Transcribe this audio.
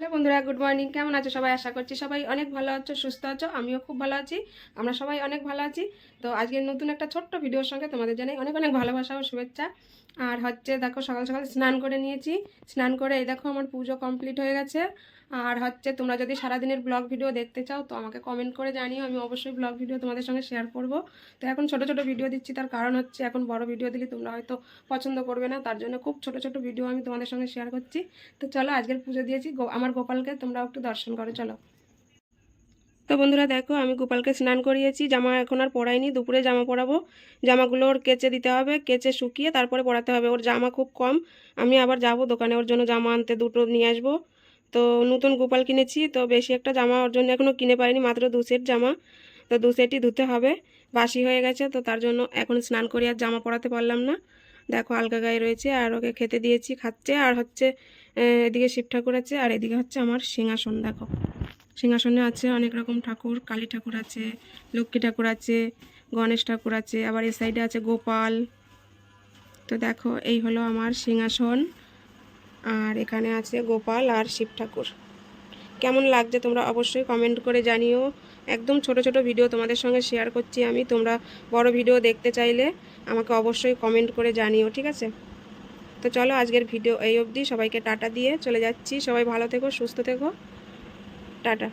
Hello বন্ধুরা good morning কেমন আছো সবাই? আশা করছি সবাই অনেক ভালো আছো, সুস্থ আছো। আমিও খুব ভালো আছি। আমরা সবাই অনেক ভালো আছি। তো আজকে নতুন একটা ছোট্ট ভিডিওর সঙ্গে তোমাদের জানাই অনেক অনেক ভালোবাসা ও শুভেচ্ছা। আর হচ্ছে, দেখো, সকাল সকাল স্নান করে নিয়েছি। স্নান করে এই দেখো, আমার পুজো কমপ্লিট হয়ে গেছে। আর হচ্ছে, তোমরা যদি সারাদিনের ব্লগ ভিডিও দেখতে চাও, তো আমাকে কমেন্ট করে জানিও। আমি অবশ্যই ব্লগ ভিডিও তোমাদের সঙ্গে শেয়ার করব। তো এখন ছোট ছোট ভিডিও দিচ্ছি। তার কারণ হচ্ছে, এখন বড় ভিডিও দিলে তোমরা হয়তো পছন্দ করবে না। তার জন্য খুব ছোট ছোট ভিডিও আমি তোমাদের সঙ্গে শেয়ার করছি। তো চলো, আজকের পুজো দিয়েছি। গো- আমার গোপালকে তোমরাও একটু দর্শন করো, চলো। তো বন্ধুরা দেখো, আমি গোপালকে স্নান করিয়েছি, জামা এখন আর পরাইনি, দুপুরে জামা পরাবো। জামাগুলো ওর কেচে দিতে হবে, কেচে শুকিয়ে তারপরে পরাতে হবে। ওর জামা খুব কম, আমি আবার যাব দোকানে, ওর জন্য জামা আনতে, দুটো নিয়ে আসব। তো নতুন গোপাল কিনেছি, তো বেশি একটা জামা ওর জন্য এখনও কিনে পারিনি, মাত্র দু সেট জামা। তো দু সেটই ধুতে হবে, বাসি হয়ে গেছে, তো তার জন্য এখন স্নান করে আর জামা পরাতে পারলাম না। দেখো আলগা গায়ে রয়েছে, আর ওকে খেতে দিয়েছি, খাচ্ছে, আর হচ্ছে এদিকে শিব ঠাকুর আছে, আর এদিকে হচ্ছে আমার সিংহাসন, দেখো। সিংহাসনে আছে অনেক রকম ঠাকুর, কালী ঠাকুর আছে, লক্ষ্মী ঠাকুর আছে, গণেশ ঠাকুর আছে, আবার এই সাইডে আছে গোপাল। তো দেখো, এই হলো আমার সিংহাসন, আর এখানে আছে গোপাল আর শিব ঠাকুর। কেমন লাগছে তোমরা অবশ্যই কমেন্ট করে জানিও। একদম ছোট ছোট ভিডিও তোমাদের সঙ্গে শেয়ার করছি আমি। তোমরা বড় ভিডিও দেখতে চাইলে আমাকে অবশ্যই কমেন্ট করে জানিও, ঠিক আছে? তো চলো আজকের ভিডিও এই অবধি। সবাইকে টাটা দিয়ে চলে যাচ্ছি। সবাই ভালো থেকো, সুস্থ থেকো। টাটা।